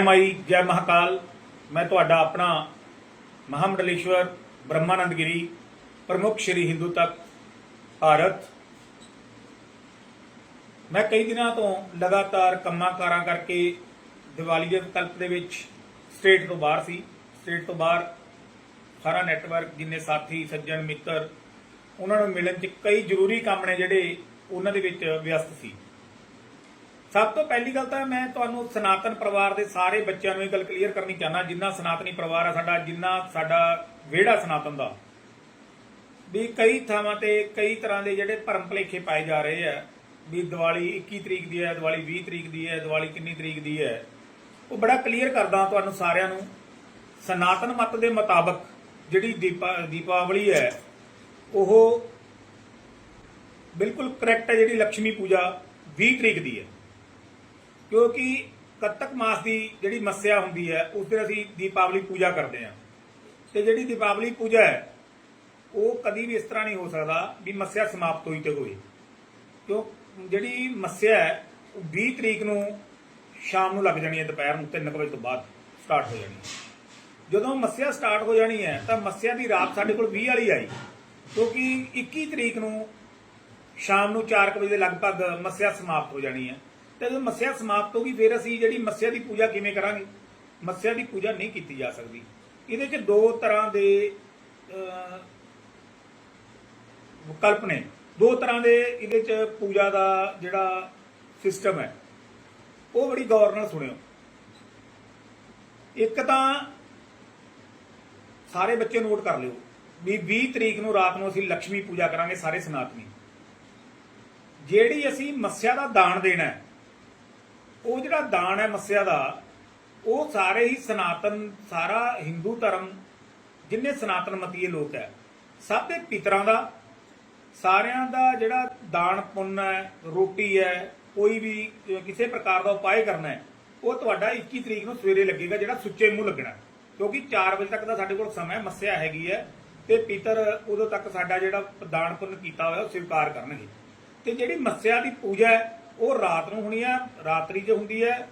ਮਾਈ ਜੈ ਮਹਾਕਾਲ, ਮੈਂ ਤੁਹਾਡਾ ਆਪਣਾ ਮਹਾਮੰਡਲੇਸ਼ਵਰ ਬ੍ਰਹਮਾਨੰਦ ਗਿਰੀ ਪ੍ਰਮੁੱਖ ਸ਼੍ਰੀ ਹਿੰਦੂ ਤੱਕ ਭਾਰਤ। ਮੈਂ ਕਈ ਦਿਨਾਂ ਤੋਂ ਲਗਾਤਾਰ ਕੰਮਾਂ ਕਾਰਾਂ ਕਰਕੇ ਦੀਵਾਲੀ ਦੇ ਵਿਕਲਪ ਦੇ ਵਿੱਚ ਸਟੇਟ ਤੋਂ ਬਾਹਰ ਸੀ। ਸਟੇਟ ਤੋਂ ਬਾਹਰ ਸਾਰਾ ਨੈਟਵਰਕ, ਜਿੰਨੇ ਸਾਥੀ, ਸੱਜਣ, ਮਿੱਤਰ, ਉਹਨਾਂ ਨੂੰ ਮਿਲਣ 'ਚ ਕਈ ਜ਼ਰੂਰੀ ਕੰਮ ਨੇ ਜਿਹੜੇ ਉਹਨਾਂ ਦੇ ਵਿੱਚ ਵਿਅਸਤ ਸੀ। ਸਭ ਤੋਂ ਪਹਿਲੀ ਗੱਲ ਤਾਂ ਮੈਂ ਤੁਹਾਨੂੰ ਸਨਾਤਨ ਪਰਿਵਾਰ ਦੇ ਸਾਰੇ ਬੱਚਿਆਂ ਨੂੰ ਇਹ ਗੱਲ ਕਲੀਅਰ ਕਰਨੀ ਚਾਹਨਾ ਜਿੰਨਾ ਸਨਾਤਨੀ ਪਰਿਵਾਰ ਆ ਸਾਡਾ, ਜਿੰਨਾ ਸਾਡਾ ਵਿਹੜਾ ਸਨਾਤਨ ਦਾ। ਵੀ ਕਈ ਥਾਵਾਂ ਤੇ ਕਈ ਤਰ੍ਹਾਂ ਦੇ ਜਿਹੜੇ ਭਰਮ ਭਲੇਖੇ ਪਾਏ ਜਾ ਰਹੇ ਆ, ਵੀ ਦੀਵਾਲੀ 21 ਤਰੀਕ ਦੀ ਹੈ, ਦੀਵਾਲੀ 20 ਤਰੀਕ ਦੀ ਹੈ, ਦੀਵਾਲੀ ਕਿੰਨੀ ਤਰੀਕ ਦੀ ਹੈ। ਉਹ ਬੜਾ ਕਲੀਅਰ ਕਰਦਾ ਤੁਹਾਨੂੰ ਸਾਰਿਆਂ ਨੂੰ, ਸਨਾਤਨ ਮਤ ਦੇ ਮੁਤਾਬਕ ਜਿਹੜੀ ਦੀਪਾ, ਦੀਪਾਵਲੀ ਹੈ, ਉਹ ਬਿਲਕੁਲ ਕਰੈਕਟ ਹੈ ਜਿਹੜੀ ਲక్ష్ਮੀ ਪੂਜਾ 20 ਤਰੀਕ ਦੀ ਹੈ। ਕਿਉਂਕਿ ਕੱਤਕ ਮਾਸ ਦੀ ਜਿਹੜੀ ਮੱਸਿਆ ਹੁੰਦੀ ਹੈ, ਉਸ ਦਿਨ ਅਸੀਂ ਦੀਪਾਵਲੀ ਪੂਜਾ ਕਰਦੇ ਹਾਂ। ਤੇ ਜਿਹੜੀ ਦੀਪਾਵਲੀ ਪੂਜਾ ਹੈ, ਉਹ ਕਦੀ ਵੀ ਇਸ ਤਰ੍ਹਾਂ ਨਹੀਂ ਹੋ ਸਕਦਾ ਵੀ ਮੱਸਿਆ ਸਮਾਪਤ ਹੋਈ ਤੇ ਹੋਈ। ਕਿਉਂ? ਜਿਹੜੀ ਮੱਸਿਆ ਹੈ, ਉਹ 20 ਤਰੀਕ ਨੂੰ ਸ਼ਾਮ ਨੂੰ ਲੱਗ ਜਾਣੀ ਹੈ, ਦੁਪਹਿਰ ਨੂੰ 3 ਵਜੇ ਤੋਂ ਬਾਅਦ ਸਟਾਰਟ ਹੋ ਜਾਣੀ ਹੈ। ਜਦੋਂ ਮੱਸਿਆ ਸਟਾਰਟ ਹੋ ਜਾਣੀ ਹੈ, ਤਾਂ ਮੱਸਿਆ ਦੀ ਰਾਤ ਸਾਡੇ ਕੋਲ 20 ਵਾਲੀ ਆਈ। ਕਿਉਂਕਿ 21 ਤਰੀਕ ਨੂੰ ਸ਼ਾਮ ਨੂੰ 4 ਵਜੇ ਦੇ ਲਗਭਗ ਮੱਸਿਆ ਸਮਾਪਤ ਹੋ ਜਾਣੀ ਹੈ। ਤੇ ਜਦੋਂ ਮੱਸਿਆ ਸਮਾਪਤ ਹੋ ਗਈ, ਫਿਰ ਅਸੀਂ ਜਿਹੜੀ ਮੱਸਿਆ ਦੀ ਪੂਜਾ ਕਿਵੇਂ ਕਰਾਂਗੇ? ਮੱਸਿਆ ਦੀ ਪੂਜਾ ਨਹੀਂ ਕੀਤੀ ਜਾ ਸਕਦੀ। ਇਹਦੇ 'ਚ ਦੋ ਤਰ੍ਹਾਂ ਦੇ ਵਿਕਲਪ ਨੇ। ਦੋ ਤਰ੍ਹਾਂ ਦੇ ਇਹਦੇ 'ਚ ਪੂਜਾ ਦਾ ਜਿਹੜਾ ਸਿਸਟਮ ਹੈ, ਉਹ ਬੜੀ ਗੌਰ ਨਾਲ ਸੁਣਿਓ। ਇੱਕ ਤਾਂ ਸਾਰੇ ਬੱਚੇ ਨੋਟ ਕਰ ਲਿਓ ਵੀ 20 ਤਰੀਕ ਨੂੰ ਰਾਤ ਨੂੰ ਅਸੀਂ ਲక్ష్ਮੀ ਪੂਜਾ ਕਰਾਂਗੇ ਸਾਰੇ ਸਨਾਤਨੀ। ਜਿਹੜੀ ਅਸੀਂ ਮੱਸਿਆ ਦਾ ਦਾਨ ਦੇਣਾ ਹੈ ਉਹ ਜਿਹੜਾ ਦਾਨ ਹੈ ਮੱਸਿਆ ਦਾ, ਉਹ ਸਾਰੇ ਹੀ ਸਨਾਤਨ, ਸਾਰਾ ਹਿੰਦੂ ਧਰਮ, ਜਿੰਨੇ ਸਨਾਤਨ ਮਤੀਏ ਲੋਕ ਹੈ, ਸਭ ਦੇ ਪਿਤਰਾਂ ਦਾ, ਸਾਰਿਆਂ ਦਾ ਜਿਹੜਾ ਦਾਨ ਪੁੰਨ ਹੈ, ਰੋਟੀ ਹੈ, ਕੋਈ ਵੀ ਕਿਸੇ ਪ੍ਰਕਾਰ ਦਾ ਉਪਾਅ ਕਰਨਾ ਹੈ, ਉਹ ਤੁਹਾਡਾ 21 ਤਰੀਕ ਨੂੰ ਸਵੇਰੇ ਲੱਗੇਗਾ, ਜਿਹੜਾ ਸੁੱਚੇ ਮੂੰਹ ਲੱਗਣਾ ਕਿਉਂਕਿ 4 ਵਜੇ ਤੱਕ ਦਾ ਸਾਡੇ ਕੋਲ ਸਮਾਂ ਮੱਸਿਆ ਹੈਗੀ ਹੈ, ਤੇ ਪਿਤਰ ਉਦੋਂ ਤੱਕ ਸਾਡਾ ਜਿਹੜਾ ਦਾਨ ਪੁੰਨ ਕੀਤਾ ਹੋਇਆ, ਉਹ ਸਵੀਕਾਰ ਕਰਨਗੇ। ਤੇ ਜਿਹੜੀ ਮੱਸਿਆ ਦੀ ਪੂਜਾ ਹੈ ਉਹ ਰਾਤ ਨੂੰ ਹੋਣੀ ਹੈ ਰਾਤਰੀ ਜੇ ਹੁੰਦੀ ਹੈ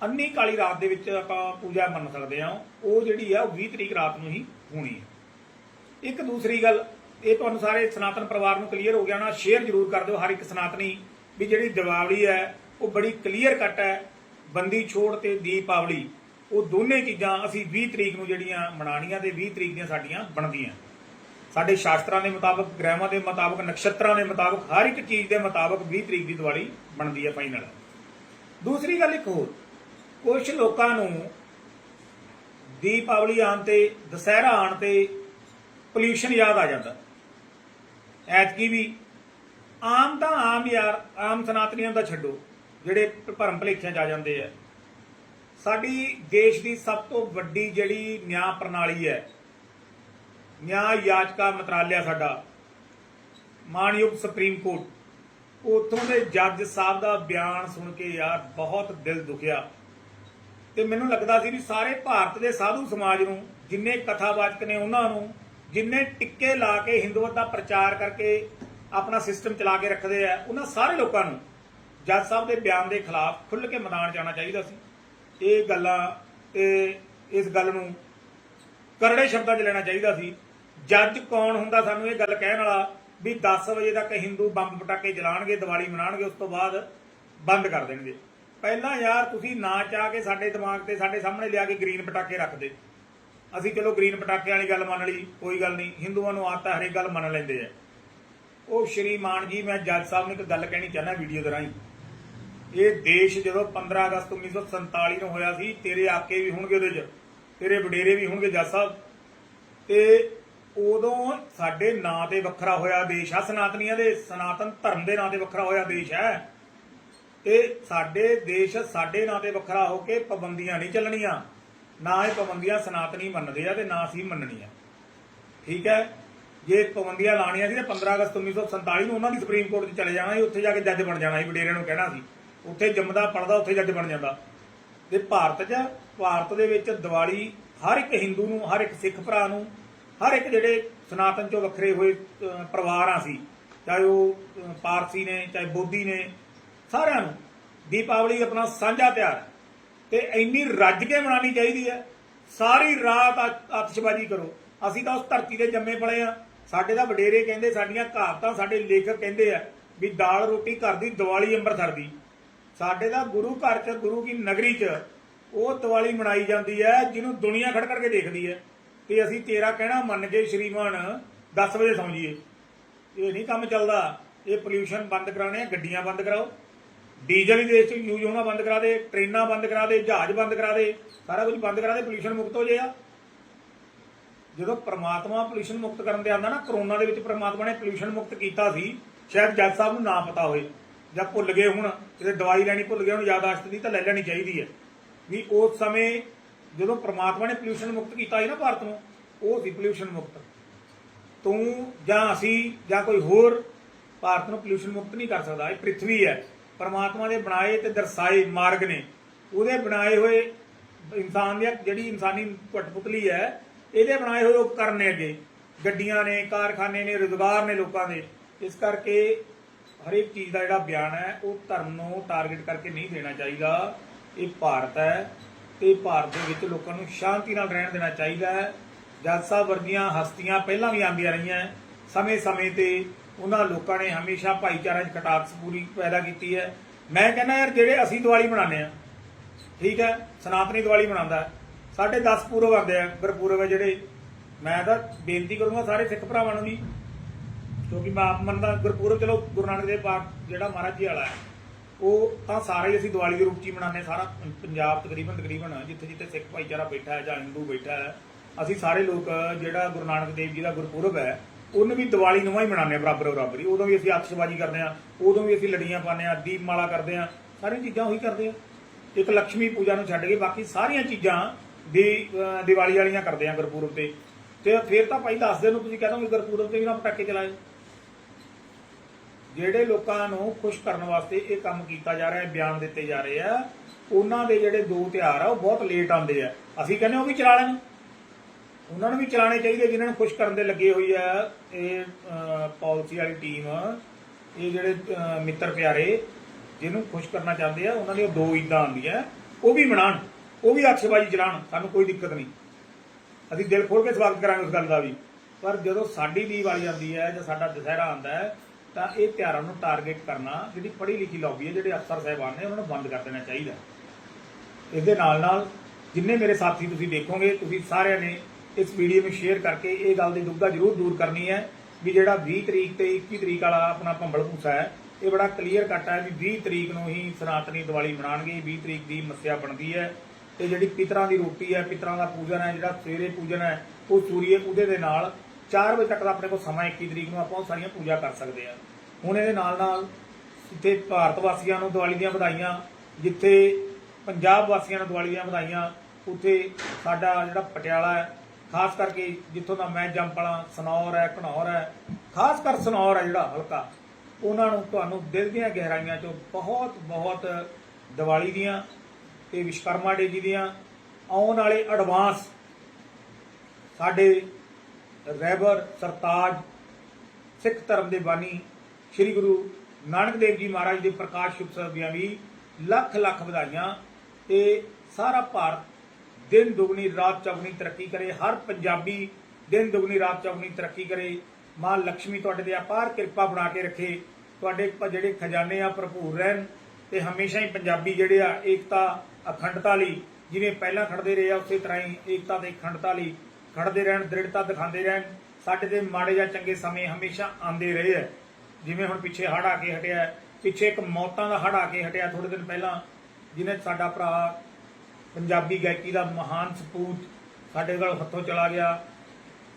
ਅੰਨੀ ਕਾਲੀ ਰਾਤ ਦੇ ਵਿੱਚ ਆਪਾਂ ਪੂਜਾ ਮੰਨ ਸਕਦੇ ਹਾਂ। ਉਹ ਜਿਹੜੀ ਹੈ ਉਹ 20 ਤਰੀਕ ਰਾਤ ਨੂੰ ਹੀ ਹੋਣੀ ਹੈ। ਇੱਕ ਦੂਸਰੀ ਗੱਲ, ਇਹ ਤੁਹਾਨੂੰ ਸਾਰੇ ਸਨਾਤਨ ਪਰਿਵਾਰ ਨੂੰ ਕਲੀਅਰ ਹੋ ਗਿਆ ਨਾ ਸ਼ੇਅਰ ਜ਼ਰੂਰ ਕਰ ਦਿਓ ਹਰ ਇੱਕ ਸਨਾਤਨੀ, ਵੀ ਜਿਹੜੀ ਦੀਵਾਲੀ ਹੈ, ਉਹ ਬੜੀ ਕਲੀਅਰ ਕੱਟ ਹੈ। ਬੰਦੀ ਛੋੜ ਤੇ ਦੀਪਾਵਲੀ, ਉਹ ਦੋਨੇ ਚੀਜ਼ਾਂ ਅਸੀਂ 20 ਤਰੀਕ ਨੂੰ ਜਿਹੜੀਆਂ ਮਨਾਣੀਆਂ ਤੇ 20 ਤਰੀਕ ਦੀਆਂ ਸਾਡੀਆਂ ਬਣਦੀਆਂ। ਸਾਡੇ ਸ਼ਾਸਤਰਾਂ ਦੇ ਮੁਤਾਬਕ ਗ੍ਰਹਿਾਂ ਦੇ ਮੁਤਾਬਕ, ਨਕਸ਼ਤਰਾਂ ਦੇ ਮੁਤਾਬਕ, ਹਰ ਇੱਕ ਚੀਜ਼ ਦੇ ਮੁਤਾਬਕ 20 ਤਰੀਕ ਦੀ ਦੀਵਾਲੀ ਬਣਦੀ ਹੈ ਫਾਈਨਲ ਦੂਸਰੀ ਗੱਲ ਇੱਕ ਹੋਰ। ਕੁਝ ਲੋਕਾਂ ਨੂੰ ਦੀਪਾਵਲੀ ਆਉਣ ਤੇ, ਦਸਹਿਰਾ ਆਉਣ ਤੇ ਪੋਲਿਊਸ਼ਨ ਯਾਦ ਆ ਜਾਂਦਾ। ਐਤਕੀ ਵੀ ਆਮ ਤਾਂ ਆਮ ਯਾਰ, ਆਮ ਸਨਾਤਨੀਆਂ ਦਾ ਛੱਡੋ, ਜਿਹੜੇ ਭਰਮ ਭਲੇਖਿਆਂ ਜਾ ਜਾਂਦੇ ਆ। ਸਾਡੀ ਦੇਸ਼ ਦੀ ਸਭ ਤੋਂ ਵੱਡੀ ਜਿਹੜੀ ਨਿਆਂ ਪ੍ਰਣਾਲੀ ਹੈ ਨਿਆਂ ਯਾਚਕਾ ਮੰਤਰਾਲਿਆ ਸਾਡਾ ਮਾਨਯੋਗ ਸੁਪਰੀਮ ਕੋਰਟ, ਉਥੋਂ ਦੇ ਜੱਜ ਸਾਹਿਬ ਦਾ ਬਿਆਨ ਸੁਣ ਕੇ ਯਾਰ ਬਹੁਤ ਦਿਲ ਦੁਖਿਆ। ਤੇ ਮੈਨੂੰ ਲੱਗਦਾ ਸੀ ਵੀ ਸਾਰੇ ਭਾਰਤ ਦੇ ਸਾਧੂ ਸਮਾਜ ਨੂੰ, ਜਿੰਨੇ ਕਥਾਵਾਚਕ ਨੇ ਉਹਨਾਂ ਨੂੰ, ਜਿੰਨੇ ਟਿੱਕੇ ਲਾ ਕੇ ਹਿੰਦੂਤ ਦਾ ਪ੍ਰਚਾਰ ਕਰਕੇ ਆਪਣਾ ਸਿਸਟਮ ਚਲਾ ਕੇ ਰੱਖਦੇ ਆ, ਉਹਨਾਂ ਸਾਰੇ ਲੋਕਾਂ ਨੂੰ ਜੱਜ ਸਾਹਿਬ ਦੇ ਬਿਆਨ ਦੇ ਖਿਲਾਫ ਖੁੱਲ੍ਹ ਕੇ ਮੈਦਾਨ ਜਾਣਾ ਚਾਹੀਦਾ ਸੀ। ਇਹ ਗੱਲਾਂ ਤੇ ਇਸ ਗੱਲ ਨੂੰ ਕਰੜੇ ਸ਼ਬਦਾਂ 'ਚ ਲੈਣਾ ਚਾਹੀਦਾ ਸੀ। ਜੱਜ ਕੌਣ ਹੁੰਦਾ ਸਾਨੂੰ ਇਹ ਗੱਲ ਕਹਿਣ ਵਾਲਾ ਵੀ 10 ਵਜੇ ਤੱਕ ਹਿੰਦੂ ਬੰਬ ਪਟਾਕੇ ਜਲਾਣਗੇ ਦੀਵਾਲੀ ਮਨਾਣਗੇ ਉਸ ਤੋਂ ਬਾਅਦ ਬੰਦ ਕਰ ਦੇਣਗੇ। ਪਹਿਲਾਂ ਯਾਰ ਤੁਸੀਂ ਨਾ ਚਾਹ ਕੇ ਸਾਡੇ ਦਿਮਾਗ ਤੇ, ਸਾਡੇ ਸਾਹਮਣੇ ਲਿਆ ਕੇ ਗ੍ਰੀਨ ਪਟਾਕੇ ਰੱਖਦੇ ਅਸੀਂ ਚਲੋ ਗ੍ਰੀਨ ਪਟਾਕੇ ਵਾਲੀ ਗੱਲ ਮੰਨ ਲਈ, ਕੋਈ ਗੱਲ ਨਹੀਂ। ਹਿੰਦੂਆਂ ਨੂੰ ਆਦਤ ਹੈ ਹਰੇਕ ਗੱਲ ਮੰਨ ਲੈਂਦੇ ਆ। ਉਹ ਸ਼੍ਰੀਮਾਨ ਜੀ, ਮੈਂ ਜੱਜ ਸਾਹਿਬ ਨੂੰ ਇੱਕ ਗੱਲ ਕਹਿਣੀ ਚਾਹੁੰਦਾ ਵੀਡੀਓ ਦੇ ਰਾਹੀਂ। ਇਹ ਦੇਸ਼ ਜਦੋਂ 15 ਅਗਸਤ 1947 ਨੂੰ ਹੋਇਆ ਸੀ, ਤੇਰੇ ਆਕੇ ਵੀ ਹੋਣਗੇ ਉਹਦੇ 'ਚ, ਤੇਰੇ ਵਡੇਰੇ ਵੀ ਹੋਣਗੇ ਜੱਜ ਸਾਹਿਬ। ਤੇ ਉਦੋਂ ਸਾਡੇ ਨਾਂ ਤੇ ਵੱਖਰਾ ਹੋਇਆ ਦੇਸ਼ ਆ। ਸਨਾਤਨੀਆਂ ਦੇ, ਸਨਾਤਨ ਧਰਮ ਦੇ ਨਾਂ ਤੇ ਵੱਖਰਾ ਹੋਇਆ ਦੇਸ਼ ਹੈ। ਤੇ ਸਾਡੇ ਦੇਸ਼ ਸਾਡੇ ਨਾਂ ਤੇ ਵੱਖਰਾ ਹੋ ਕੇ ਪਾਬੰਦੀਆਂ ਨਹੀਂ ਚੱਲਣੀਆਂ। ਨਾ ਇਹ ਪਾਬੰਦੀਆਂ ਸਨਾਤਨੀ ਮੰਨਦੇ ਆ ਤੇ ਨਾ ਅਸੀਂ ਮੰਨਣੀਆਂ। ਠੀਕ ਹੈ? ਜੇ ਪਾਬੰਦੀਆਂ ਲਾਣੀਆਂ ਸੀ ਤੇ 15 ਅਗਸਤ 1947 ਨੂੰ ਉਹਨਾਂ ਦੀ ਸੁਪਰੀਮ ਕੋਰਟ 'ਚ ਚਲੇ ਜਾਣਾ ਸੀ। ਉੱਥੇ ਜਾ ਕੇ ਜੱਜ ਬਣ ਜਾਣਾ ਸੀ, ਵਡੇਰਿਆਂ ਨੂੰ ਕਹਿਣਾ ਸੀ। ਉੱਥੇ ਜੰਮਦਾ ਪੜਦਾ ਉੱਥੇ ਜੱਜ ਬਣ ਜਾਂਦਾ। ਤੇ ਭਾਰਤ 'ਚ, ਭਾਰਤ ਦੇ ਵਿੱਚ ਦੀਵਾਲੀ ਹਰ ਇੱਕ ਹਿੰਦੂ ਨੂੰ, ਹਰ ਇੱਕ ਸਿੱਖ ਭਰਾ ਨੂੰ ਹਰ ਇੱਕ ਜਿਹੜੇ ਸਨਾਤਨ ਚੋਂ ਵੱਖਰੇ ਹੋਏ ਅਹ, ਪਰਿਵਾਰਾਂ ਸੀ ਚਾਹੇ ਉਹ ਪਾਰਸੀ ਨੇ ਚਾਹੇ ਬੋਧੀ ਨੇ ਸਾਰਿਆਂ ਨੂੰ ਦੀਪਾਵਲੀ ਆਪਣਾ ਸਾਂਝਾ ਤਿਉਹਾਰ ਤੇ ਇੰਨੀ ਰੱਜ ਕੇ ਮਨਾਉਣੀ ਚਾਹੀਦੀ ਹੈ। ਸਾਰੀ ਰਾਤ ਆਤਿਸ਼ਬਾਜ਼ੀ ਕਰੋ। ਅਸੀਂ ਤਾਂ ਉਸ ਧਰਤੀ ਤੇ ਜੰਮੇ ਪਲੇ ਆ। ਸਾਡੇ ਦਾ ਵਡੇਰੇ ਕਹਿੰਦੇ ਸਾਡੀਆਂ ਕਹਾਵਤਾਂ ਸਾਡੇ ਲੇਖਕ ਕਹਿੰਦੇ ਆ ਵੀ ਦਾਲ ਰੋਟੀ ਘਰ ਦੀ ਦੀਵਾਲੀ ਅੰਮ੍ਰਿਤਸਰ ਦੀ। ਸਾਡੇ ਦਾ ਗੁਰੂ ਘਰ ਚ ਗੁਰੂ ਕੀ ਨਗਰੀ ਚ ਉਹ ਦੀਵਾਲੀ ਮਨਾਈ ਜਾਂਦੀ ਹੈ ਜਿਹਨੂੰ ਦੁਨੀਆ ਖੜ ਕਰਕੇ ਦੇਖਦੀ ਹੈ। ਤੇ ਅਸੀਂ ਤੇਰਾ ਕਹਿਣਾ ਮੰਨ ਕੇ ਸ਼੍ਰੀਮਾਨ 10 ਵਜੇ ਸੌਂ ਜਾਈਏ। ਇਹ ਨਹੀਂ ਕੰਮ ਚੱਲਦਾ। ਇਹ ਪੋਲਿਊਸ਼ਨ ਬੰਦ ਕਰਾਣੇ ਗੱਡੀਆਂ ਬੰਦ ਕਰਾਓ। ਡੀਜ਼ਲ ਹੀ ਦੇਸ਼ ਚ ਯੂਜ਼ ਹੋਣਾ ਬੰਦ ਕਰਾ ਦੇ, ਟ੍ਰੇਨਾਂ ਬੰਦ ਕਰਾ ਦੇ, ਜਹਾਜ਼ ਬੰਦ ਕਰਾ ਦੇ, ਸਾਰਾ ਕੁਝ ਬੰਦ ਕਰਾ ਦੇ ਪੋਲਿਊਸ਼ਨ ਮੁਕਤ ਹੋ ਜਾਏਗਾ। ਜਦੋਂ ਪ੍ਰਮਾਤਮਾ ਪੋਲਿਊਸ਼ਨ ਮੁਕਤ ਕਰਨ ਦੇ ਆਂਦਾ ਨਾ ਕਰੋਨਾ ਦੇ ਵਿੱਚ ਪ੍ਰਮਾਤਮਾ ਨੇ ਪੋਲਿਊਸ਼ਨ ਮੁਕਤ ਕੀਤਾ ਸੀ, ਸ਼ਾਇਦ ਜੱਜ ਸਾਹਿਬ ਨੂੰ ਨਾ ਪਤਾ ਹੋਵੇ, ਜਾਂ ਭੁੱਲ ਗਏ ਹੁਣ, ਕਿਤੇ ਦਵਾਈ ਲੈਣੀ ਭੁੱਲ ਗਏ ਹੁਣ ਯਾਦਾਸ਼ਤ ਦੀ ਤਾਂ ਲੈ ਲੈਣੀ ਚਾਹੀਦੀ ਹੈ। ਵੀ ਉਸ ਸਮੇਂ ਜਦੋਂ ਪ੍ਰਮਾਤਮਾ ਨੇ ਪੋਲਿਊਸ਼ਨ ਮੁਕਤ ਕੀਤਾ ਸੀ ਨਾ ਭਾਰਤ ਨੂੰ, ਉਹ ਸੀ ਪੋਲਿਊਸ਼ਨ ਮੁਕਤ। ਤੂੰ ਜਾਂ ਅਸੀਂ ਜਾਂ ਕੋਈ ਹੋਰ ਭਾਰਤ ਨੂੰ ਪੋਲਿਊਸ਼ਨ ਮੁਕਤ ਨਹੀਂ ਕਰ ਸਕਦਾ। ਇਹ ਪ੍ਰithvi ਹੈ। ਪਰਮਾਤਮਾ ਦੇ ਬਣਾਏ ਤੇ ਦਰਸਾਏ ਮਾਰਗ ਨੇ। ਉਹਦੇ ਬਣਾਏ ਹੋਏ ਇਨਸਾਨ ਦੀ ਜਿਹੜੀ ਇਨਸਾਨੀ ਕਠਪੁਤਲੀ ਹੈ, ਇਹਦੇ ਬਣਾਏ ਹੋਏ ਉਪਕਰਨ ਨੇ ਅੱਗੇ। ਗੱਡੀਆਂ ਨੇ, ਕਾਰਖਾਨੇ ਨੇ, ਰੁਜ਼ਗਾਰ ਨੇ ਲੋਕਾਂ ਦੇ। ਇਸ ਕਰਕੇ ਹਰੇਕ ਚੀਜ਼ ਦਾ ਜਿਹੜਾ ਬਿਆਨ ਹੈ, ਉਹ ਧਰਮ ਨੂੰ ਟਾਰਗੇਟ ਕਰਕੇ ਨਹੀਂ ਦੇਣਾ ਚਾਹੀਦਾ। ਇਹ ਭਾਰਤ ਹੈ। ਤੇ ਭਾਰਤ ਦੇ ਵਿੱਚ ਲੋਕਾਂ ਨੂੰ ਸ਼ਾਂਤੀ ਨਾਲ ਰਹਿਣ ਦੇਣਾ ਚਾਹੀਦਾ ਹੈ। ਜੱਜ ਸਾਹਿਬ ਵਰਗੀਆਂ ਹਸਤੀਆਂ ਪਹਿਲਾਂ ਵੀ ਆਉਂਦੀਆਂ ਰਹੀਆਂ ਸਮੇਂ-ਸਮੇਂ ਤੇ ਉਹਨਾਂ ਲੋਕਾਂ ਨੇ ਹਮੇਸ਼ਾ ਭਾਈਚਾਰੇ 'ਚ ਖਟਾਕਸ ਪੂਰੀ ਪੈਦਾ ਕੀਤੀ ਹੈ। ਮੈਂ ਕਹਿੰਦਾ ਯਾਰ ਜਿਹੜੇ ਅਸੀਂ ਦੀਵਾਲੀ ਮਨਾਉਂਦੇ ਆ ਠੀਕ ਹੈ, ਸਨਾਤਨੀ ਦੀਵਾਲੀ ਮਨਾਉਂਦਾ ਹੈ। ਸਾਡੇ 10 ਪੂਰਵ ਆਉਂਦੇ ਆ, ਗੁਰਪੁਰਬ ਹੈ ਜਿਹੜੇ। ਮੈਂ ਤਾਂ ਬੇਨਤੀ ਕਰੂੰਗਾ ਸਾਰੇ ਸਿੱਖ ਭਰਾਵਾਂ ਨੂੰ ਵੀ, ਕਿਉਂਕਿ ਮੈਂ ਆਪ ਮੰਨਦਾ, ਗੁਰਪੁਰਬ ਚਲੋ ਗੁਰੂ ਨਾਨਕ ਦੇਵ ਪਾਕ ਜਿਹੜਾ ਮਹਾਰਾਜ ਜੀ ਵਾਲਾ ਹੈ। ਉਹ ਤਾਂ ਸਾਰੇ ਅਸੀਂ ਦੀਵਾਲੀ ਦੇ ਰੂਪ 'ਚ ਹੀ ਮਨਾਉਂਦੇ ਸਾਰਾ ਪੰਜਾਬ ਤਕਰੀਬਨ ਤਕਰੀਬਨ, ਜਿੱਥੇ ਜਿੱਥੇ ਸਿੱਖ ਭਾਈਚਾਰਾ ਬੈਠਾ ਹੈ ਜਾਂ ਹਿੰਦੂ ਬੈਠਾ ਹੈ, ਅਸੀਂ ਸਾਰੇ ਲੋਕ, ਜਿਹੜਾ ਗੁਰੂ ਨਾਨਕ ਦੇਵ ਜੀ ਦਾ ਗੁਰਪੁਰਬ ਹੈ, ਉਹਨੂੰ ਵੀ ਦੀਵਾਲੀ ਨੂੰ ਹੀ ਮਨਾਉਂਦੇ ਆ ਬਰਾਬਰ ਬਰਾਬਰ ਹੀ। ਉਦੋਂ ਵੀ ਅਸੀਂ ਆਤਿਸ਼ਬਾਜ਼ੀ ਕਰਦੇ ਆ ਉਦੋਂ ਵੀ ਅਸੀਂ ਲੜੀਆਂ ਪਾਉਂਦੇ ਆ ਦੀਪਮਾਲਾ ਕਰਦੇ ਆ ਸਾਰੀਆਂ ਚੀਜ਼ਾਂ ਉਹੀ ਕਰਦੇ ਆ। ਇੱਕ ਲక్ష్ਮੀ ਪੂਜਾ ਨੂੰ ਛੱਡ ਕੇ ਬਾਕੀ ਸਾਰੀਆਂ ਚੀਜ਼ਾਂ ਦੀ, ਅਹ, ਦੀਵਾਲੀ ਵਾਲੀਆਂ ਕਰਦੇ ਆ ਗੁਰਪੁਰਬ ਤੇ। ਤੇ ਫਿਰ ਤਾਂ ਭਾਈ ਦੱਸ ਦਿਨ ਨੂੰ ਤੁਸੀਂ ਕਹਿ ਦੋਗੇ ਗੁਰਪੁਰਬ ਤੇ ਵੀ ਨਾ ਪਟਾਕੇ ਚਲਾਏ। ਜਿਹੜੇ ਲੋਕਾਂ ਨੂੰ ਖੁਸ਼ ਕਰਨ ਵਾਸਤੇ ਇਹ ਕੰਮ ਕੀਤਾ ਜਾ ਰਿਹਾ ਹੈ ਬਿਆਨ ਦਿੱਤੇ ਜਾ ਰਹੇ ਆ, ਉਹਨਾਂ ਦੇ ਜਿਹੜੇ ਦੋ ਤਿਉਹਾਰ ਆ, ਉਹ ਬਹੁਤ ਲੇਟ ਆਉਂਦੇ ਆ। ਅਸੀਂ ਕਹਿੰਦੇ ਉਹ ਵੀ ਚਲਾ ਲੈਣ। ਉਹਨਾਂ ਨੂੰ ਵੀ ਚਲਾਣੇ ਚਾਹੀਦੇ, ਜਿਨ੍ਹਾਂ ਨੂੰ ਖੁਸ਼ ਕਰਨ ਦੇ ਲੱਗੇ ਹੋਈ ਆ ਇਹ ਪਾਲਿਸੀ ਵਾਲੀ ਟੀਮ ਇਹ ਜਿਹੜੇ ਮਿੱਤਰ ਪਿਆਰੇ, ਜਿਹਨੂੰ ਖੁਸ਼ ਕਰਨਾ ਚਾਹੁੰਦੇ ਆ, ਉਹਨਾਂ ਦੀਆਂ ਦੋ ਈਦਾਂ ਆਉਂਦੀਆਂ। ਉਹ ਵੀ ਮਨਾਣ ਉਹ ਵੀ ਆਤਿਸ਼ਬਾਜ਼ੀ ਚਲਾਣ ਸਾਨੂੰ ਕੋਈ ਦਿੱਕਤ ਨਹੀਂ। ਅਸੀਂ ਦਿਲ ਖੋਲ ਕੇ ਸਵਾਗਤ ਕਰਾਂਗੇ ਉਸ ਗੱਲ ਦਾ ਵੀ। ਪਰ ਜਦੋਂ ਸਾਡੀ ਦੀਵਾਲੀ ਆਉਂਦੀ ਹੈ ਜਾਂ ਸਾਡਾ ਦੁਸਹਿਰਾ ਆਉਂਦਾ ਹੈ ਤਾਂ ਇਹ ਤਿਉਹਾਰਾਂ ਨੂੰ ਟਾਰਗੇਟ ਕਰਨਾ, ਜਿਹੜੀ ਪੜ੍ਹੀ ਲਿਖੀ ਲੌਬੀ ਹੈ, ਜਿਹੜੇ ਅਫਸਰ ਸਾਹਿਬਾਨ ਨੇ, ਉਹਨਾਂ ਨੂੰ ਬੰਦ ਕਰ ਦੇਣਾ ਚਾਹੀਦਾ। ਇਸ ਦੇ ਨਾਲ ਨਾਲ ਜਿੰਨੇ ਮੇਰੇ ਸਾਥੀ ਤੁਸੀਂ ਦੇਖੋਗੇ, ਤੁਸੀਂ ਸਾਰਿਆਂ ਨੇ ਇਸ ਵੀਡੀਓ ਨੂੰ ਸ਼ੇਅਰ ਕਰਕੇ ਇਹ ਗੱਲ ਦੀ ਦੁਬਦਾ ਜ਼ਰੂਰ ਦੂਰ ਕਰਨੀ ਹੈ ਵੀ ਜਿਹੜਾ 20 ਤਰੀਕ ਤੇ 21 ਤਰੀਕ ਵਾਲਾ ਆਪਣਾ ਭੰਬਲ ਭੂਸਾ ਹੈ, ਇਹ ਬੜਾ ਕਲੀਅਰ ਕੱਟ ਹੈ ਵੀ 20 ਤਰੀਕ ਨੂੰ ਹੀ ਸਨਾਤਨੀ ਦੀਵਾਲੀ ਮਨਾਣਗੇ 20 ਤਰੀਕ ਦੀ ਮੱਸਿਆ ਬਣਦੀ ਹੈ ਤੇ ਜਿਹੜੀ ਪਿਤਰਾਂ ਦੀ ਰੋਟੀ ਹੈ, ਪਿਤਰਾਂ ਦਾ ਪੂਜਨ ਹੈ, ਜਿਹੜਾ ਸਵੇਰੇ ਪੂਜਨ ਹੈ, ਉਹ ਸੂਰੀਏ ਉਹਦੇ ਦੇ ਨਾਲ 4 ਵਜੇ ਤੱਕ ਦਾ ਆਪਣੇ ਕੋਲ ਸਮਾਂ 21 ਤਰੀਕ ਨੂੰ ਆਪਾਂ ਉਹ ਸਾਰੀਆਂ ਪੂਜਾ ਕਰ ਸਕਦੇ ਹਾਂ। ਹੁਣ ਇਹਦੇ ਨਾਲ ਨਾਲ ਜਿੱਥੇ ਭਾਰਤ ਵਾਸੀਆਂ ਨੂੰ ਦੀਵਾਲੀ ਦੀਆਂ ਵਧਾਈਆਂ, ਜਿੱਥੇ ਪੰਜਾਬ ਵਾਸੀਆਂ ਨੂੰ ਦੀਵਾਲੀ ਦੀਆਂ ਵਧਾਈਆਂ, ਉੱਥੇ ਸਾਡਾ ਜਿਹੜਾ ਪਟਿਆਲਾ ਹੈ, ਖਾਸ ਕਰਕੇ ਜਿੱਥੋਂ ਦਾ ਮੈਂ ਜੰਪਲਾ ਸਨੌਰ ਹੈ, ਘਨੌਰ ਹੈ, ਖਾਸ ਕਰ ਸਨੌਰ ਹੈ ਜਿਹੜਾ ਹਲਕਾ, ਉਹਨਾਂ ਨੂੰ ਤੁਹਾਨੂੰ ਦਿਲ ਦੀਆਂ ਗਹਿਰਾਈਆਂ ਚੋਂ ਬਹੁਤ ਬਹੁਤ ਦੀਵਾਲੀ ਦੀਆਂ ਤੇ ਵਿਸ਼ਕਰਮਾ ਡੇ ਜੀ ਦੀਆਂ ਆਉਣ ਵਾਲੇ ਐਡਵਾਂਸ ਸਾਡੇ ਰਹਿਬਰ ਸਰਤਾਜ ਸਿੱਖ ਧਰਮ ਦੇ ਬਾਨੀ ਸ੍ਰੀ ਗੁਰੂ ਨਾਨਕ ਦੇਵ ਜੀ ਮਹਾਰਾਜ ਦੇ ਪ੍ਰਕਾਸ਼ ਉਤਸਵ ਦੀਆਂ ਵੀ ਲੱਖ ਲੱਖ ਵਧਾਈਆਂ ਤੇ ਸਾਰਾ ਭਾਰਤ ਦਿਨ ਦੁਗਣੀ, ਰਾਤ ਚੌਗਣੀ ਤਰੱਕੀ ਕਰੇ, ਹਰ ਪੰਜਾਬੀ ਦਿਨ ਦੁਗਣੀ, ਰਾਤ ਚੌਗਣੀ ਤਰੱਕੀ ਕਰੇ। ਮਾਂ ਲక్ష్ਮੀ ਤੁਹਾਡੇ ਤੇ ਅਪਾਰ ਕਿਰਪਾ ਬਣਾ ਕੇ ਰੱਖੇ। ਤੁਹਾਡੇ ਜਿਹੜੇ ਖਜ਼ਾਨੇ ਆ ਭਰਪੂਰ ਰਹਿਣ ਤੇ ਹਮੇਸ਼ਾ ਹੀ ਪੰਜਾਬੀ ਜਿਹੜੇ ਆ ਏਕਤਾ, ਅਖੰਡਤਾ ਲਈ, ਜਿਵੇਂ ਪਹਿਲਾਂ ਖੜਦੇ ਰਹੇ ਆ, ਉਸੇ ਤਰ੍ਹਾਂ ਹੀ ਏਕਤਾ ਤੇ ਅਖੰਡਤਾ ਲਈ ਖੜਦੇ ਰਹਿਣ, ਦ੍ਰਿੜਤਾ ਦਿਖਾਉਂਦੇ ਰਹਿਣ, ਸਾਡੇ ਦੇ ਮਾੜੇ ਜਾਂ ਚੰਗੇ ਸਮੇਂ ਹਮੇਸ਼ਾ ਆਉਂਦੇ ਰਹੇ ਹੈ। ਜਿਵੇਂ ਹੁਣ ਪਿੱਛੇ ਹੜ ਆ ਕੇ ਹਟਿਆ ਪਿੱਛੇ ਇੱਕ ਮੌਤਾਂ ਦਾ ਹੜ ਆ ਕੇ ਹਟਿਆ ਥੋੜੇ ਦਿਨ ਪਹਿਲਾਂ ਜਿਹਨੇ ਸਾਡਾ ਭਰਾ ਪੰਜਾਬੀ ਗਾਇਕੀ ਦਾ ਮਹਾਨ ਸਪੂਤ ਸਾਡੇ ਨਾਲ ਹੱਥੋਂ ਚਲਾ ਗਿਆ।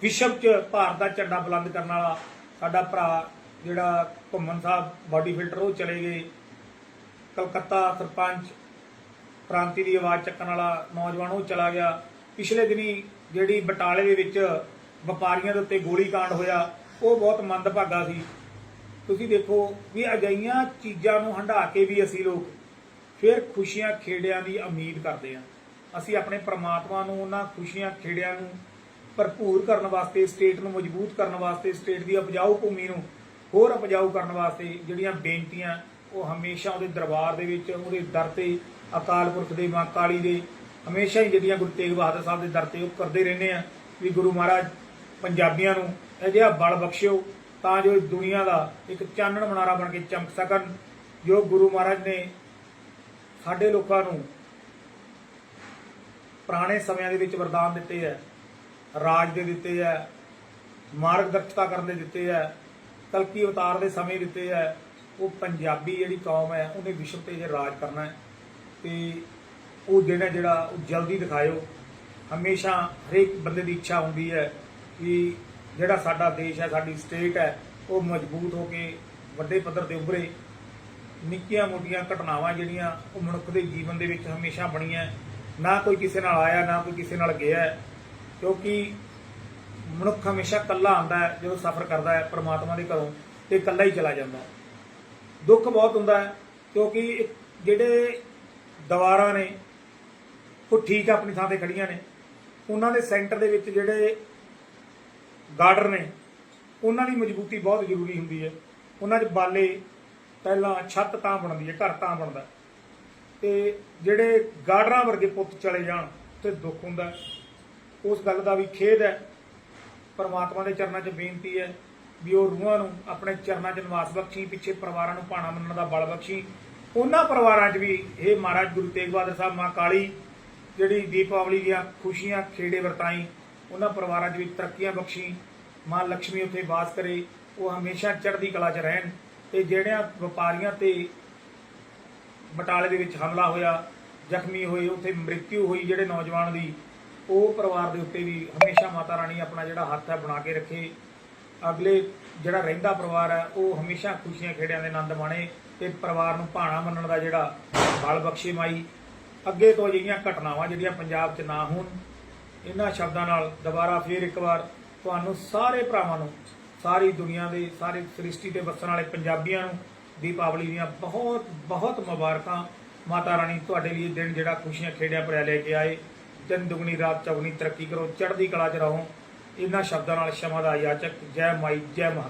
ਵਿਸ਼ਵ 'ਚ ਭਾਰਤ ਦਾ ਝੰਡਾ ਬੁਲੰਦ ਕਰਨ ਵਾਲਾ ਸਾਡਾ ਭਰਾ ਜਿਹੜਾ ਘੁੰਮਣ ਸਾਹਿਬ, ਬਾਡੀ ਫਿਲਟਰ, ਉਹ ਚਲੇ ਗਏ। ਕਲਕੱਤਾ ਸਰਪੰਚ, ਕ੍ਰਾਂਤੀ ਦੀ ਆਵਾਜ਼ ਚੱਕਣ ਵਾਲਾ ਨੌਜਵਾਨ ਉਹ ਚਲਾ ਗਿਆ। ਪਿਛਲੇ ਦਿਨੀ ਜਿਹੜੀ ਬਟਾਲੇ ਦੇ ਵਿੱਚ ਵਪਾਰੀਆਂ ਦੇ ਉੱਤੇ ਗੋਲੀ ਕਾਂਡ ਹੋਇਆ, ਉਹ ਬਹੁਤ ਮੰਦਭਾਗਾ ਸੀ। ਤੁਸੀਂ ਦੇਖੋ ਵੀ ਅਜਈਆਂ ਚੀਜ਼ਾਂ ਨੂੰ ਹੰਢਾ ਕੇ ਵੀ ਅਸੀਂ ਲੋਕ ਫਿਰ ਖੁਸ਼ੀਆਂ ਖੇੜਿਆਂ ਦੀ ਉਮੀਦ ਕਰਦੇ ਹਾਂ। ਅਸੀਂ ਆਪਣੇ ਪ੍ਰਮਾਤਮਾ ਨੂੰ, ਉਹਨਾਂ ਖੁਸ਼ੀਆਂ ਖੇੜਿਆਂ ਨੂੰ ਭਰਪੂਰ ਕਰਨ ਵਾਸਤੇ, ਸਟੇਟ ਨੂੰ ਮਜ਼ਬੂਤ ਕਰਨ ਵਾਸਤੇ, ਸਟੇਟ ਦੀ ਉਪਜਾਊ ਭੂਮੀ ਨੂੰ ਹੋਰ ਉਪਜਾਊ ਕਰਨ ਵਾਸਤੇ ਜਿਹੜੀਆਂ ਬੇਨਤੀਆਂ, ਉਹ ਹਮੇਸ਼ਾ ਉਹਦੇ ਦਰਬਾਰ ਦੇ ਵਿੱਚ, ਉਹਦੇ ਦਰ ਤੇ, ਅਕਾਲ ਪੁਰਖ ਦੇ, ਮਾਂ ਕਾਲੀ ਦੇ ਹਮੇਸ਼ਾ ਹੀ ਜਿਹੜੀਆਂ ਗੁਰੂ ਤੇਗ ਬਹਾਦਰ ਸਾਹਿਬ ਦੇ ਦਰ ਤੇ ਉਹ ਕਰਦੇ ਰਹਿੰਦੇ ਆ, ਵੀ ਗੁਰੂ ਮਹਾਰਾਜ ਪੰਜਾਬੀਆਂ ਨੂੰ ਅਜਿਹਾ ਬਲ ਬਖਸ਼ਿਓ ਤਾਂ ਜੋ ਇਸ ਦੁਨੀਆ ਦਾ ਇੱਕ ਚਾਨਣ ਮਨਾਰਾ ਬਣ ਕੇ ਚਮਕ ਸਕਣ, ਜੋ ਗੁਰੂ ਮਹਾਰਾਜ ਨੇ ਸਾਡੇ ਲੋਕਾਂ ਨੂੰ ਪੁਰਾਣੇ ਸਮਿਆਂ ਦੇ ਵਿੱਚ ਵਰਦਾਨ ਦਿੱਤੇ ਹੈ ਰਾਜ ਦੇ ਦਿੱਤੇ ਹੈ ਮਾਰਗਦਰਸ਼ਤਾ ਕਰਨ ਦੇ ਦਿੱਤੇ ਹੈ ਕਲਕੀ ਅਵਤਾਰ ਦੇ ਸਮੇਂ ਦਿੱਤੇ ਹੈ ਉਹ ਪੰਜਾਬੀ ਜਿਹੜੀ ਕੌਮ ਹੈ, ਉਹਨੇ ਵਿਸ਼ਵ ਤੇ ਜੇ ਰਾਜ ਕਰਨਾ ਹੈ ਤੇ ਉਹ ਦਿਨ ਹੈ ਜਿਹੜਾ ਉਹ ਜਲਦੀ ਦਿਖਾਇਓ। ਹਮੇਸ਼ਾ ਹਰੇਕ ਬੰਦੇ ਦੀ ਇੱਛਾ ਹੁੰਦੀ ਹੈ ਕਿ ਜਿਹੜਾ ਸਾਡਾ ਦੇਸ਼ ਹੈ, ਸਾਡੀ ਸਟੇਟ ਹੈ, ਉਹ ਮਜ਼ਬੂਤ ਹੋ ਕੇ ਵੱਡੇ ਪੱਧਰ ਤੇ ਉੱਭਰੇ। ਨਿੱਕੀਆਂ ਮੋਟੀਆਂ ਘਟਨਾਵਾਂ ਜਿਹੜੀਆਂ ਉਹ ਮਨੁੱਖ ਦੇ ਜੀਵਨ ਦੇ ਵਿੱਚ ਹਮੇਸ਼ਾ ਬਣੀਆਂ। ਨਾ ਕੋਈ ਕਿਸੇ ਨਾਲ ਆਇਆ, ਨਾ ਕੋਈ ਕਿਸੇ ਨਾਲ ਗਿਆ ਕਿਉਂਕਿ ਮਨੁੱਖ ਹਮੇਸ਼ਾ ਇਕੱਲਾ ਆਉਂਦਾ ਹੈ, ਜਦੋਂ ਸਫ਼ਰ ਕਰਦਾ ਹੈ, ਪਰਮਾਤਮਾ ਦੇ ਘਰੋਂ, ਤੇ ਇਕੱਲਾ ਹੀ ਚਲਾ ਜਾਂਦਾ ਦੁੱਖ ਬਹੁਤ ਹੁੰਦਾ ਹੈ, ਕਿਉਂਕਿ ਜਿਹੜੇ ਦੀਵਾਰਾਂ ਨੇ ਉਹ ਠੀਕ ਆਪਣੀ ਥਾਂ ਤੇ ਖੜੀਆਂ ਨੇ। ਉਹਨਾਂ ਦੇ ਸੈਂਟਰ ਦੇ ਵਿੱਚ ਜਿਹੜੇ ਗਾਰਡਰ ਨੇ, ਉਹਨਾਂ ਦੀ ਮਜ਼ਬੂਤੀ ਬਹੁਤ ਜ਼ਰੂਰੀ ਹੁੰਦੀ ਹੈ। ਉਹਨਾਂ 'ਚ ਬਾਲੇ ਪਹਿਲਾਂ ਛੱਤ ਤਾਂ ਬਣਦੀ ਹੈ, ਘਰ ਤਾਂ ਬਣਦਾ ਹੈ। ਤੇ ਜਿਹੜੇ ਗਾਰਡਰਾਂ ਵਰਗੇ ਪੁੱਤ ਚਲੇ ਜਾਣ ਤੇ ਦੁੱਖ ਹੁੰਦਾ ਉਸ ਗੱਲ ਦਾ ਵੀ ਖੇਦ ਹੈ। ਪਰਮਾਤਮਾ ਦੇ ਚਰਨਾਂ 'ਚ ਬੇਨਤੀ ਹੈ ਵੀ ਉਹ ਰੂਹਾਂ ਨੂੰ ਆਪਣੇ ਚਰਨਾਂ 'ਚ ਨਿਵਾਸ ਬਖਸ਼ੀ, ਪਿੱਛੇ ਪਰਿਵਾਰਾਂ ਨੂੰ ਭਾਣਾ ਮੰਨਣ ਦਾ ਬਲ ਬਖਸ਼ੀ। ਉਹਨਾਂ ਪਰਿਵਾਰਾਂ 'ਚ ਵੀ ਇਹ ਮਹਾਰਾਜ ਗੁਰੂ ਤੇਗ ਬਹਾਦਰ ਸਾਹਿਬ ਮਾਂ ਕਾਲੀ ਜਿਹੜੀ ਦੀਪਾਵਲੀ ਦੀਆਂ ਖੁਸ਼ੀਆਂ, ਖੇੜੇ ਵਰਤਾਈ, ਉਹਨਾਂ ਪਰਿਵਾਰਾਂ 'ਚ ਵੀ ਤਰੱਕੀਆਂ ਬਖਸ਼ੀ ਮਾਂ ਲక్ష్ਮੀ ਉੱਥੇ ਵਾਸ ਕਰੇ, ਉਹ ਹਮੇਸ਼ਾ ਚੜ੍ਹਦੀ ਕਲਾ 'ਚ ਰਹਿਣ ਤੇ ਜਿਹੜਿਆਂ ਵਪਾਰੀਆਂ ਤੇ ਬਟਾਲੇ ਦੇ ਵਿੱਚ ਹਮਲਾ ਹੋਇਆ, ਜ਼ਖਮੀ ਹੋਏ, ਉੱਥੇ ਮ੍ਰਿਤਿਉ ਹੋਈ ਜਿਹੜੇ ਨੌਜਵਾਨ ਦੀ, ਉਹ ਪਰਿਵਾਰ ਦੇ ਉੱਤੇ ਵੀ ਹਮੇਸ਼ਾ ਮਾਤਾ ਰਾਣੀ ਆਪਣਾ ਜਿਹੜਾ ਹੱਥ ਹੈ ਬਣਾ ਕੇ ਰੱਖੇ। ਅਗਲੇ ਜਿਹੜਾ ਰਹਿੰਦਾ ਪਰਿਵਾਰ ਹੈ, ਉਹ ਹਮੇਸ਼ਾ ਖੁਸ਼ੀਆਂ ਖੇੜਿਆਂ ਦੇ ਆਨੰਦ ਮਾਣੇ ਤੇ ਪਰਿਵਾਰ ਨੂੰ ਭਾਣਾ ਮੰਨਣ ਦਾ ਜਿਹੜਾ ਬਲ ਬਖਸ਼ੇ ਮਾਈ ਅੱਗੇ ਤੋਂ ਅਜਿਹੀਆਂ ਘਟਨਾਵਾਂ ਜਿਹੜੀਆਂ ਪੰਜਾਬ 'ਚ ਨਾ ਹੋਣ, ਇਹਨਾਂ ਸ਼ਬਦਾਂ ਨਾਲ ਦੁਬਾਰਾ ਫੇਰ ਇੱਕ ਵਾਰ ਤੁਹਾਨੂੰ ਸਾਰੇ ਭਰਾਵਾਂ ਨੂੰ, ਸਾਰੀ ਦੁਨੀਆ ਦੇ, ਸਾਰੇ ਸ੍ਰਿਸ਼ਟੀ ਤੇ ਵਸਣ ਵਾਲੇ ਪੰਜਾਬੀਆਂ ਨੂੰ ਦੀਪਾਵਲੀ ਦੀਆਂ ਬਹੁਤ ਬਹੁਤ ਮੁਬਾਰਕਾਂ। ਮਾਤਾ ਰਾਣੀ, ਤੁਹਾਡੇ ਲਈ ਇਹ ਦਿਨ ਜਿਹੜਾ ਖੁਸ਼ੀਆਂ ਖੇੜਿਆਂ ਭਰਿਆ ਲੈ ਕੇ ਆਏ। ਦਿਨ ਦੁਗਣੀ ਰਾਤ ਚੌਗਣੀ ਤਰੱਕੀ ਕਰੋ, ਚੜ੍ਹਦੀ ਕਲਾ 'ਚ ਰਹੋ। ਇਹਨਾਂ ਸ਼ਬਦਾਂ ਨਾਲ ਸ਼ਮਾ ਦਾ ਯਾਚਕ। ਜੈ ਮਾਈ, ਜੈ ਮਹਾ